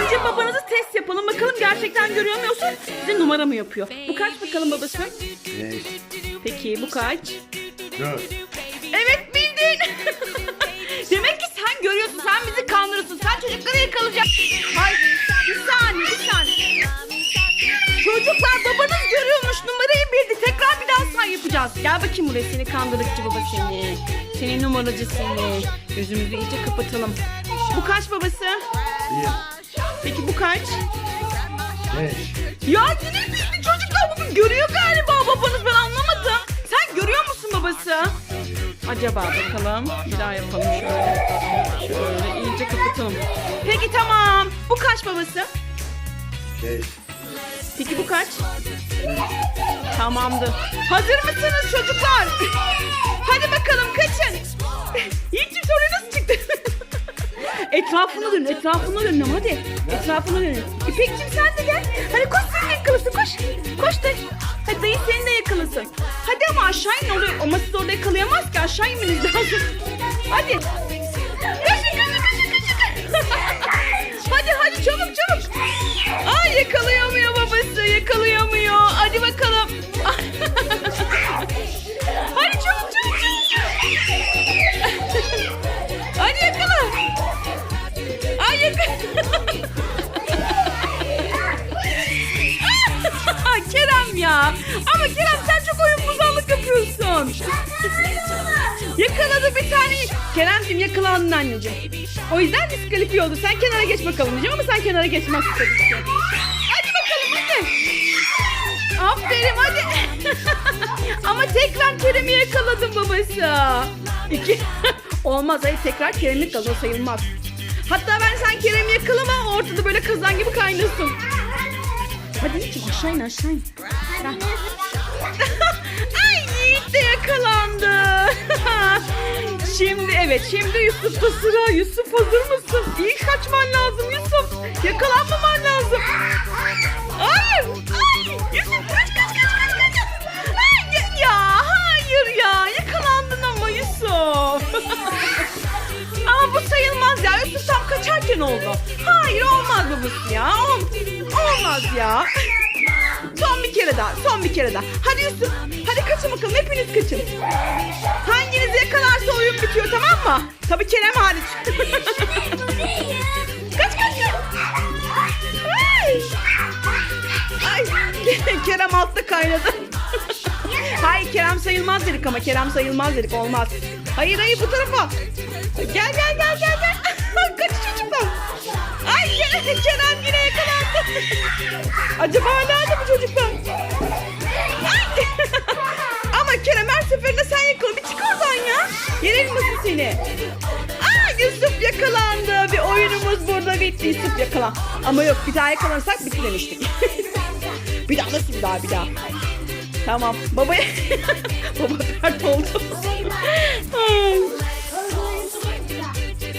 Önce babanızı test yapalım. Bakalım gerçekten görüyor mu yoksa size numara mı yapıyor? Bu kaç bakalım babası? Beş. Peki bu kaç? Dört. Evet bildin. Demek ki sen görüyorsun. Sen bizi kandırıyorsun. Sen çocukları yakalayacaksın. Hayır. Bir saniye bir saniye. Çocuklar babanız görüyormuş. Numarayı bildi. Tekrar bir daha say yapacağız. Gel bakayım buraya seni kandırıkçı baba seni. Seni numaracı seni. Gözümüzü iyice kapatalım. Bu kaç babası? Bir. Peki bu kaç? Beş. Ya yine bildi çocuklar bugün görüyor galiba babanız ben anlamadım. Sen görüyor musun babası? Acaba bakalım. Bir daha yapalım şöyle. Şöyle iyice kapatalım. Peki tamam. Bu kaç babası? Beş. Peki bu kaç? Tamamdır. Hazır mısınız çocuklar? Hadi bakalım kaçın. Yiğit'cim soruyu nasıl çıktı? Etrafına dön, etrafına dön hadi. Etrafına dön. İpek'cim sen de gel. Hadi koş sen de yakalasın koş. Koş da. Hadi dayı seni de yakalasın. Hadi ama aşağı in oraya. Ama siz orada yakalayamaz ki aşağı inmeniz lazım. Hadi. Ama Kerem sen çok oyun buzanlık yapıyorsun. Yakaladı bir tane. Kerem'cim yakalandın anneciğim. O yüzden diskalifiye oldu. Sen kenara geç bakalım diyeceğim ama sen kenara geçmezsin tabii ki. Hadi bakalım hadi. Aferin hadi. ama tekrar Kerem'i yakaladın babası. İki. Olmaz hayır tekrar Kerem'in kazan sayılmaz. Hatta ben sen Kerem'i yakalama ortada böyle kazan gibi kaynasın. Hadi Yiğit'ciğim aşağı in aşağı in. Ay Yiğit de yakalandı. şimdi evet şimdi Yusuf'ta sıra. Yusuf hazır mısın? İyi kaçman lazım Yusuf. Yakalanmaman lazım. Hayır. Ay, Yusuf kaç kaç kaç kaç kaç. Ay, ya, hayır ya yakalandın ama Yusuf. Ama bu sayılmaz ya. Yusuf tam kaçarken oldu. Hayır olmaz babası ya. Ol- olmaz ya. Son bir kere daha. Son bir kere daha. Hadi Yusuf. Hadi kaçın bakalım. Hepiniz kaçın. Hanginizi yakalarsa oyun bitiyor tamam mı? Tabii Kerem hariç. kaç kaç kaç. Ay. Kerem altta kaynadı. Hayır Kerem sayılmaz dedik ama Kerem sayılmaz dedik olmaz. Hayır hayır bu tarafa. Gel gel gel gel gel. Kaç çocuklar. Ay Kerem, yine yakalandı. Acaba nerede yakala. Bir çık oradan ya. Yenelim misin seni? Aa Yusuf yakalandı. Bir oyunumuz burada bitti. Yusuf yakalan. Ama yok bir daha yakalanırsak bitti demiştik. bir daha nasıl bir daha bir daha. Tamam. Baba Baba pert oldu.